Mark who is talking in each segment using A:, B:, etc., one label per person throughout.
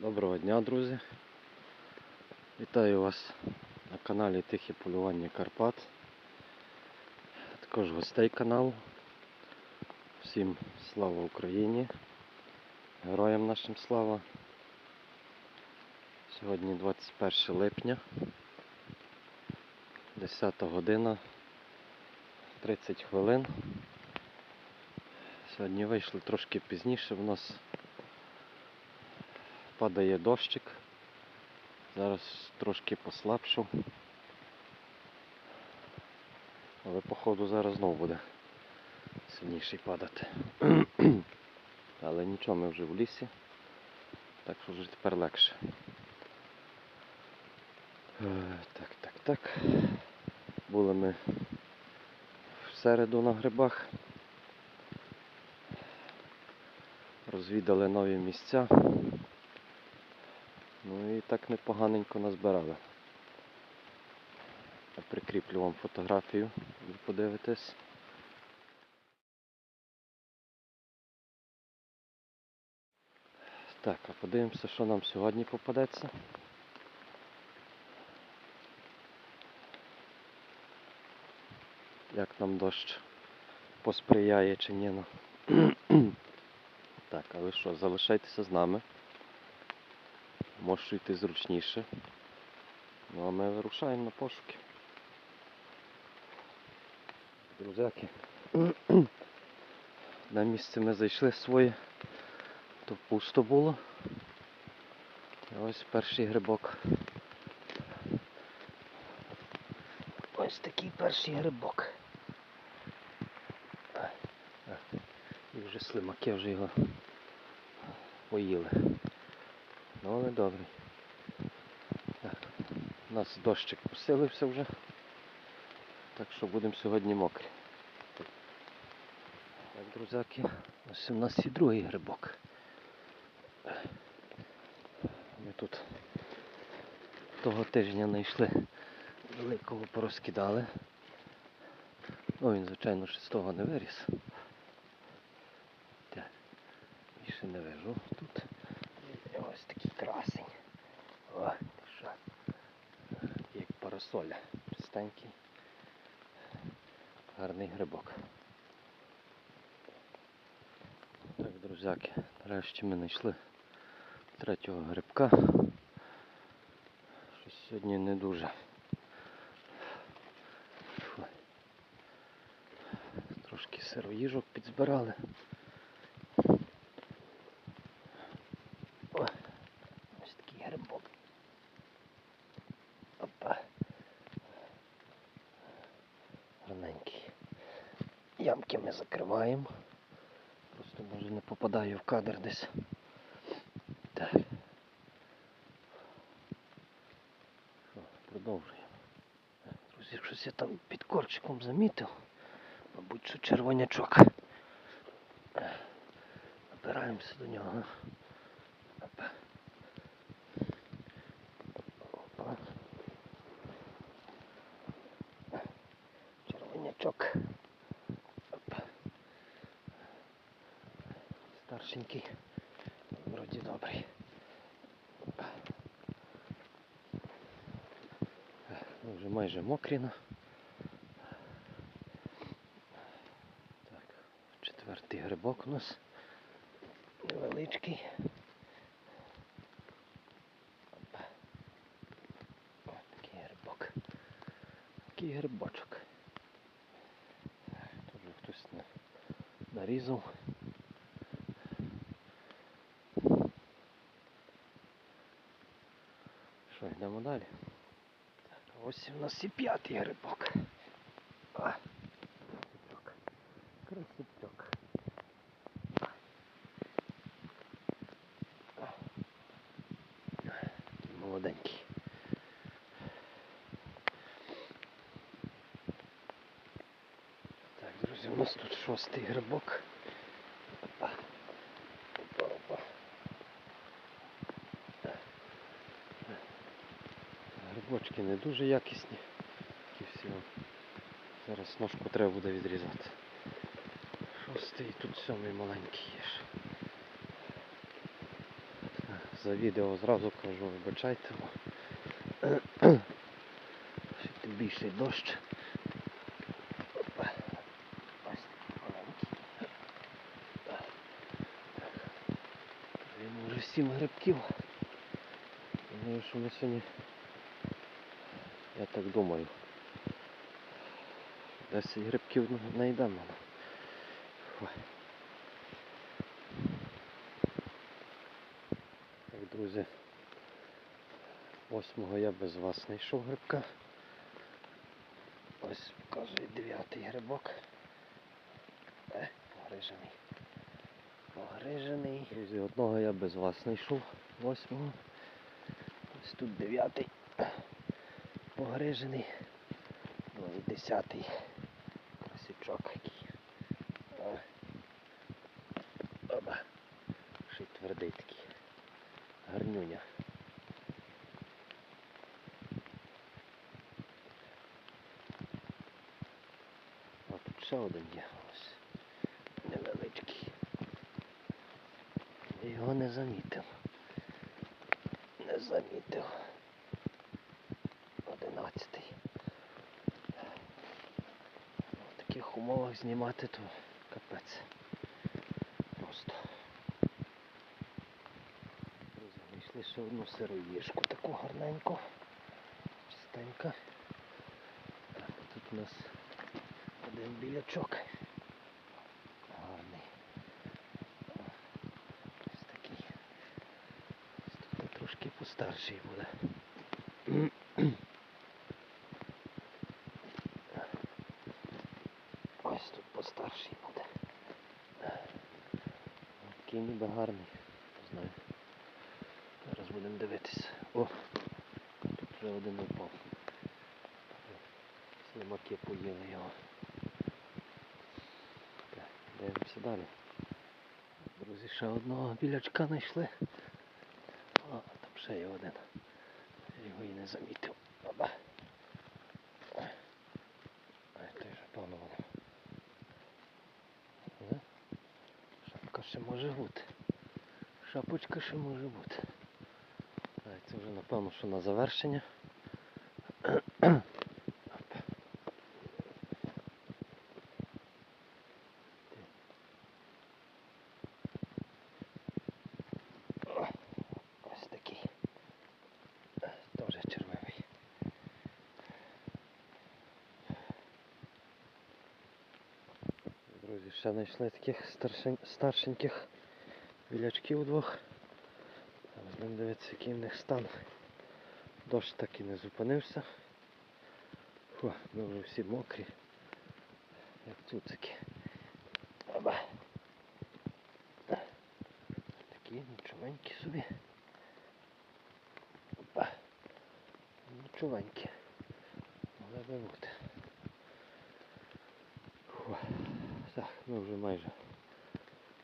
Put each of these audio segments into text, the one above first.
A: Доброго дня, друзі. Вітаю вас на каналі Тихе полювання Карпат. Також гостей каналу. Всім слава Україні. Героям нашим слава. Сьогодні 21 липня. 10 година 30 хвилин. Сьогодні вийшли трошки пізніше. У нас падає дощик. Зараз трошки послабшав. Але походу зараз знову буде сильніший падати. Але нічого, ми вже в лісі. Так що вже тепер легше. Е, Так, так, так. Були ми в середу на грибах. Розвідали нові місця. Так непоганенько назбирали. Я прикріплю вам фотографію, ви подивитесь. Так, а подивимося, що нам сьогодні попадеться. Як нам дощ посприяє чи ні. ну. Так, але що, залишайтеся з нами. Можеш йти зручніше. Ну а ми вирушаємо на пошуки. Друзяки. На місце ми зайшли своє, то пусто було. І ось перший грибок. Ось такий перший грибок. І вже слимаки вже його поїли. Але добре. Так. У нас дощик посилився вже. Так що будемо сьогодні мокрі. Так, друзяки, ось у нас і другий грибок. Ми тут того тижня знайшли великого порозкидали. Ну він, звичайно, ще з того не виріс. Так, більше не вижу тут. І Ось такий красень. О, ти що? Як парасоля. Чистенький. Гарний грибок. Так, друзяки, нарешті ми знайшли третього грибка. Щось сьогодні не дуже. Трошки сироїжок підзбирали. О, ось такий грибок. Опа. Гарненький. Ямки ми закриваємо. Просто може не попадаю в кадр десь. Так. Що, продовжуємо. Друзі, щось я там під корчиком замітив. Мабуть, що червонячок. Набираємося до нього. Опа. Опа. Червонячок. Опа. Старшенький. Вроді добрий. Е, вже майже мокрі. на. Так, четвертий грибок у нас. Невеличкий. Такий грибок. Такий грибочок. Тут вже хтось на- нарізав. Що, йдемо далі? Ось у нас і п'ятий грибок. А. Красипчок. Молоденький. Так, друзі, у нас тут шостий грибок. Опа. Опа, опа. Грибочки не дуже якісні. Такі всі. Зараз ножку треба буде відрізати. Шостий, тут сьомий маленький є. За відео зразу кажу, вибачайте. Тим більший дощ. Він вже сім грибків. Думаю, що ми сьогодні, я так думаю, 10 грибків знайдемо. Так, друзі, восьмого я без вас знайшов грибка. Ось показує дев'ятий грибок. Е, погрижений. Погрижений. Друзі, одного я без вас знайшов. Восьмого. Ось тут дев'ятий. Погрижений. Ну і десятий. Красичок який. Оба. Ще й твердий такий. Гарнюня. А тут ще один є. Ось. Невеличкий. Його не замітив. Не замітив. Одинадцятий. В таких знімати то капець. Просто. Знайшли ще одну сироїжку таку гарненьку. Чистенька. Так, тут у нас один білячок. Гарний. Ось такий. Ось тут трошки постарший буде. Ось тут постарший буде. Такий ніби гарний. Не знаю. Зараз будемо дивитися. О! Тут вже один упав. Слимаки поїли його. Так, дивимося далі. Друзі, ще одного білячка знайшли. О, там ще є один. Я Його і не замітив. Оба. Ой, той вже певно воно. Е? Шапка ще може. Шапочка ще може бути. Так, це вже напевно, що на завершення. Оп. О, Ось такий. Е, Теж червивий. Друзі, ще знайшли таких старшень... старшеньких білячків двох. Будемо дивитися, який в них стан. Дощ так і не зупинився. Фу, ми вже всі мокрі. Як цуцики. Оба. Такі нічовенькі собі. Опа. Нічовенькі. Могли би бути. Фу. Так, ми вже майже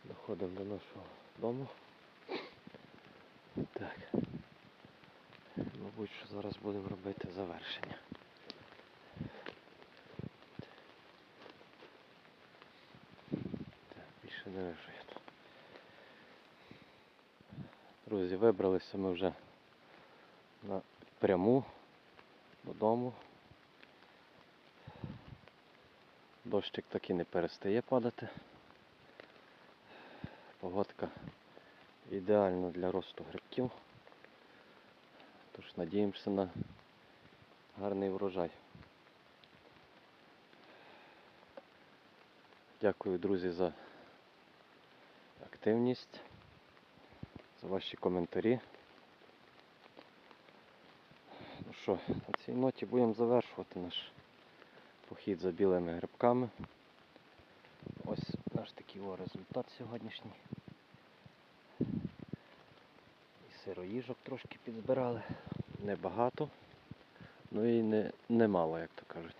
A: доходимо до нашого дому. Так. Мабуть, що зараз будемо робити завершення. Так, більше не вижу я тут. Друзі, вибралися ми вже на пряму додому. Дощик так і не перестає падати. Погодка ідеальна для росту грибків. Тож надіємося на гарний врожай. Дякую, друзі, за активність, за ваші коментарі. Ну що, на цій ноті будемо завершувати наш похід за білими грибками. Ось наш такий о результат сьогоднішній. І сироїжок трошки підзбирали. Небагато, ну і не, немало, як то кажуть.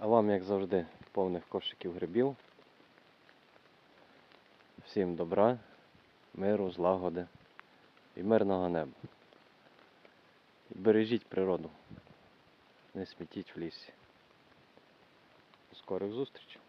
A: А вам, як завжди, повних кошиків грибів. Всім добра, миру, злагоди і мирного неба. І бережіть природу. Не смітіть в лісі. До скорих зустрічей.